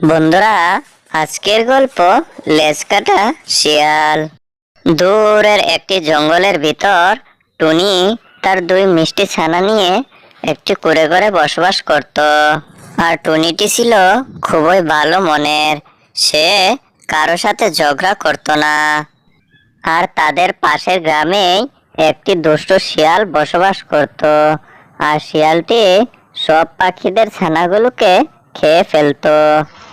বন্ধুরা, আজকের গল্প লেজ কাটা শিয়াল। দূরের একটি জঙ্গলের ভিতর টুনি তার দুই মিষ্টি ছানা নিয়ে একটি করে করে বসবাস করত। আর টুনিটি ছিল খুবই ভালো মনের। সে কারও সাথে ঝগড়া করতো না। আর তাদের পাশের গ্রামেই একটি দুষ্ট শিয়াল বসবাস করত। আর শিয়ালটি সব পাখিদের ছানাগুলোকে খেয়ে ফেলতো।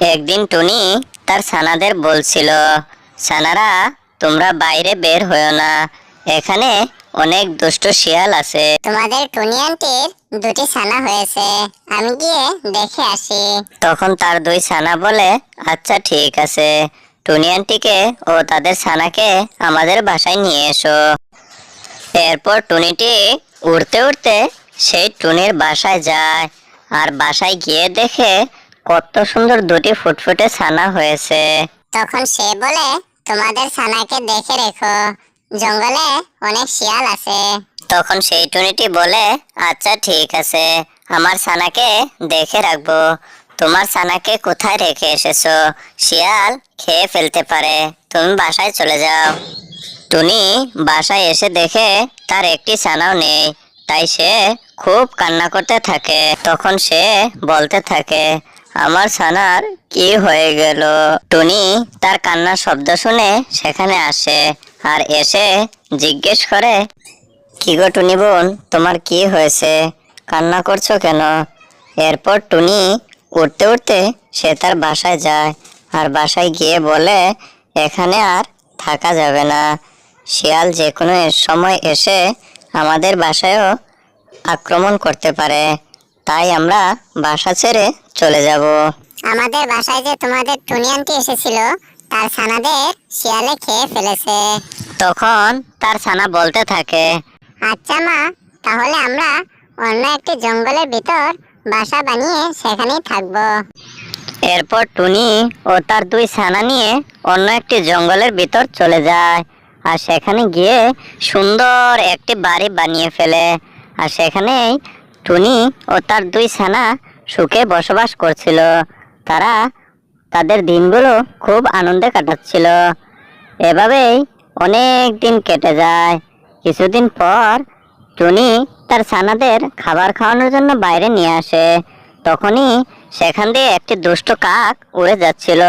একদিন টুনি তার সানাদের বলছিল ছানারা তোমরা বাইরে বের হয়েও না। এখানে অনেক দুষ্ট শিয়াল আছে। তোমাদের টুনি আন্টির দুটি ছানা হয়েছে। আমি গিয়ে দেখে আসি। তখন তার দুই ছানা বলে আচ্ছা ঠিক আছে। টুনি আন্টিকে ও তাদের ছানাকে আমাদের বাসায় নিয়ে এসো। এরপর টুনিটি উড়তে উড়তে সেই টুনির বাসায় যায়। আর বাসায় গিয়ে দেখে কত সুন্দর দুটি ফুটফুটে ছানা হয়েছে। তখন সে বলে তোমাদের ছানাকে দেখে রেখো। জঙ্গলে অনেক শিয়াল আছে। তখন সেই টুনিটি বলে আচ্ছা ঠিক আছে। আমার ছানাকে দেখে রাখব। তোমার ছানাকে কোথায় রেখে এসেছ? শিয়াল খেয়ে ফেলতে পারে। তুমি বাসায় চলে যাও। টুনি বাসায় এসে দেখে তার একটি ছানাও নেই। তাই সে খুব কান্না করতে থাকে। তখন সে বলতে থাকে আমার ছানার কি হয়ে গেল? টুনি, তার কান্নার শব্দ শুনে সেখানে আসে আর এসে জিজ্ঞেস করে, কি গো টুনি বোন, তোমার কি হয়েছে? কান্না করছ কেন? এরপর টুনি উঠতে উঠতে সে তার বাসায় যায় আর বাসায় গিয়ে বলে, এখানে আর থাকা যাবে না। শিয়াল যে কোনো সময় এসে আমাদের বাসায়ও আক্রমণ করতে পারে। তাই আমরা বাসা ছেড়ে চলে যাব। আমাদের বাসায় যে তোমাদের টুনি আন্টি এসেছিল তার ছানাদের শিয়ালে খেয়ে ফেলেছে। তখন তার ছানা বলতে থাকে আচ্ছা মা তাহলে আমরা অন্য একটি জঙ্গলের ভিতর বাসা বানিয়ে সেখানেই থাকব। এরপর টুনি ও তার দুই ছানা নিয়ে অন্য একটি জঙ্গলের ভিতর চলে যায় আর সেখানে গিয়ে সুন্দর একটি বাড়ি বানিয়ে ফেলে। আর সেখানেই টুনি ও তার দুই ছানা সুখে বসবাস করছিল। তারা তাদের দিনগুলো খুব আনন্দে কাটাচ্ছিল। এভাবেই অনেক দিন কেটে যায়। কিছুদিন পর টুনি তার ছানাদের খাবার খাওয়ানোর জন্য বাইরে নিয়ে আসে। তখনই সেখান দিয়ে একটি দুষ্ট কাক উড়ে যাচ্ছিল।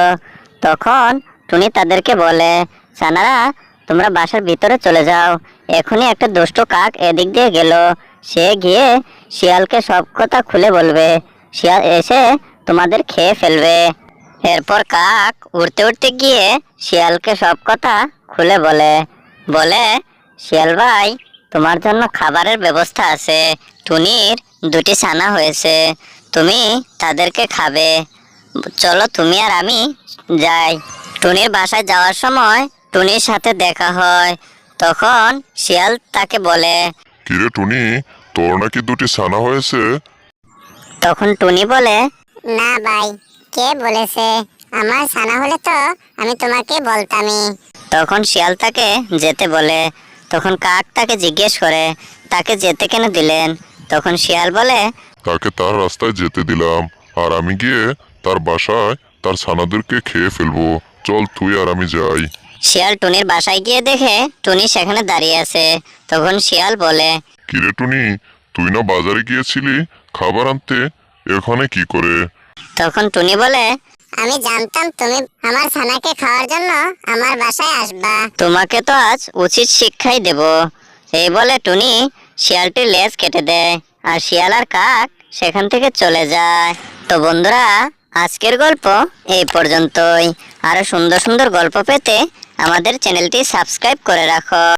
তখন টুনি তাদেরকে বলে, ছানারা, তোমরা বাসার ভিতরে চলে যাও। এখনই একটা দুষ্ট কাক এদিক দিয়ে গেল। সে গিয়ে শিয়ালকে সব কথা খুলে বলবে। শিয়াল এসে তোমাদের খেয়ে ফেলবে। এরপর কাক উড়তে উড়তে গিয়ে শিয়ালকে সব কথা খুলে বলে। বলে, শিয়াল ভাই, তোমার জন্য খাবারের ব্যবস্থা আছে। টুনির দুটি ছানা হয়েছে। তুমি তাদেরকে খাবে। চলো তুমি আর আমি যাই। টুনির বাসায় যাওয়ার সময় টুনির সাথে দেখা হয়। তখন শিয়াল তাকে বলে, কিরে টুনি তোর নাকি দুটি ছানা হয়েছে? তখন টুনি বলে না ভাই কে বলেছে? আমার ছানা হলে তো আমি তোমাকে বলতামই। তখন শিয়াল তাকে যেতে বলে তখন কাক তাকে জিজ্ঞেস করে তাকে যেতে কেন দিলেন? তখন শিয়াল বলে তাকে তার রাস্তায় যেতে দিলাম আর আমি গিয়ে তার বাসায় তার ছানাদেরকে খেয়ে ফেলব। চল তুই আর আমি যাই। শিয়াল টুনির বাসায় গিয়ে দেখে টুনি সেখানে দাঁড়িয়ে আছে। তখন শিয়াল বলে কিরে টুনি, তুই না বাজারে গিয়েছিলি খাবার আনতে? এখানে কি করে? তখন টুনি বলে, আমি জানতাম তুমি আমার ছানাকে খাওয়ার জন্য আমার বাসায় আসবা। তোমাকে তো আজ উচিত শিক্ষাই দেব। এই বলে টুনি শিয়ালটির লেজ কেটে দেয় আর শিয়াল আর কাক সেখান থেকে চলে যায়। তো বন্ধুরা, আজকের গল্প এই পর্যন্তই। আরও সুন্দর সুন্দর গল্প পেতে আমাদের চ্যানেলটি সাবস্ক্রাইব করে রাখো।